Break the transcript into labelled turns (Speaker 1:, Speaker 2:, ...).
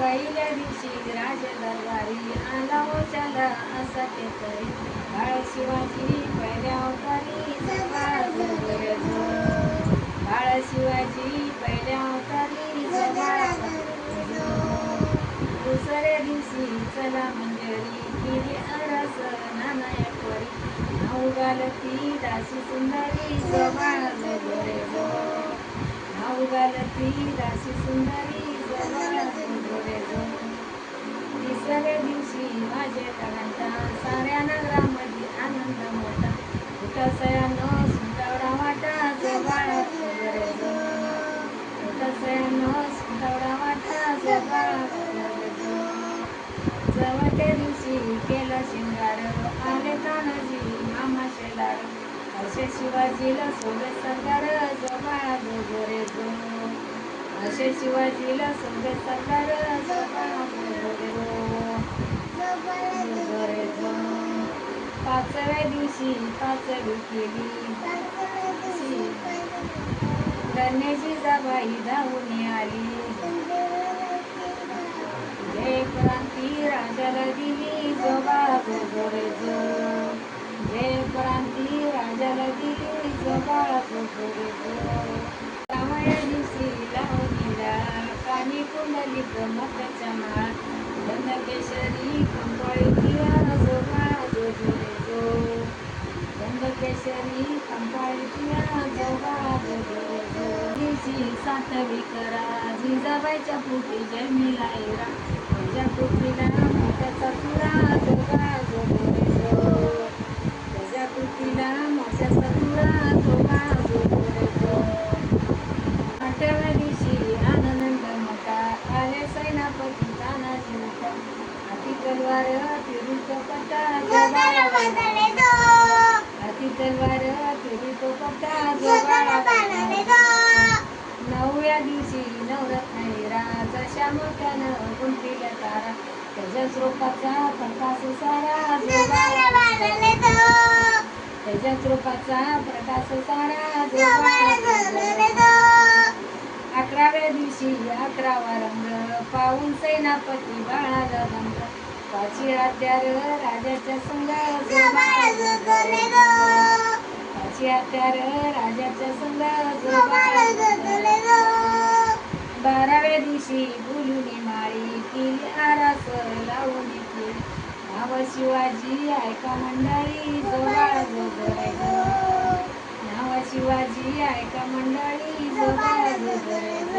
Speaker 1: पहिल्या दिवशी राज दरबारी आला होशाला असा ते तरी. बाळ शिवाजी पहिल्या अवतारी बाळ शिवाजी पहिल्या अवतारी दुसऱ्या दिवशी चला मंजरी केली अरस नाना एकवरी नाऊ गालती दासी सुंदरी जबाळ जोगरे नाऊ दासी सुंदरी दुसऱ्या दिवशी माझे घंटा साऱ्या नगरामध्ये आनंद मोठा. उठसयानं सुंदरडा वाटा जबाळ जोगरे जो. उठसयानं वाटा जबाळ दिवशी केला शिंगार आले तानाजी मामा शेलार. असे शिवाजीला सोबत सरकार जबाळ जोगरे जो असे शिवाजीला सोबत सरकार जबाळ जोगरे जो जोगरे जो पाचव्या दिवशी पाचवी केली कन्याची जाबाई धावून आली. जय क्रांती राजाला दिली जोबा जोगरे जो जय क्रांती राजाला दिली जोबा जोगरे जो रामाया दिवशी लावणीला कानी कुंडली मताच्या माळा. गंधकेशरी कंपाळी पिया जोबा जोगरे जो केसरी कंपाळी पिया सातवी करा जिजाबाईच्या पोटी जन्मीला पोटीला मोत्याचा तुरा जोगा जोगरे पोटीला तुरा जोगा जोगरे आठव्या दिवशी आनंद मोठा आले सैनापती तानाजी मोठा हाती तलवार फिरू पटा हाती तलवार फिरू जोगा नवव्या दिवशी नवरत्न जशा मोठ्यानं गुंतीला तारा. त्याच्याच रूपाचा प्रकाश सारा जोगा त्याच्याच रूपाचा प्रकाश सारा अकराव्या दिवशी अकरावा रंग. पाहून सेनापती बाळाला रंग पाची हत्यार राजाच्या संग पाची हत्यार राजाच्या संग बाराव्या दिवशी बोलून माळी केली आरास लावून येते नाव शिवाजी ऐका मंडळी जोबाळ जोगरे नाव शिवाजी ऐका मंडळी जोबाळ जोगरे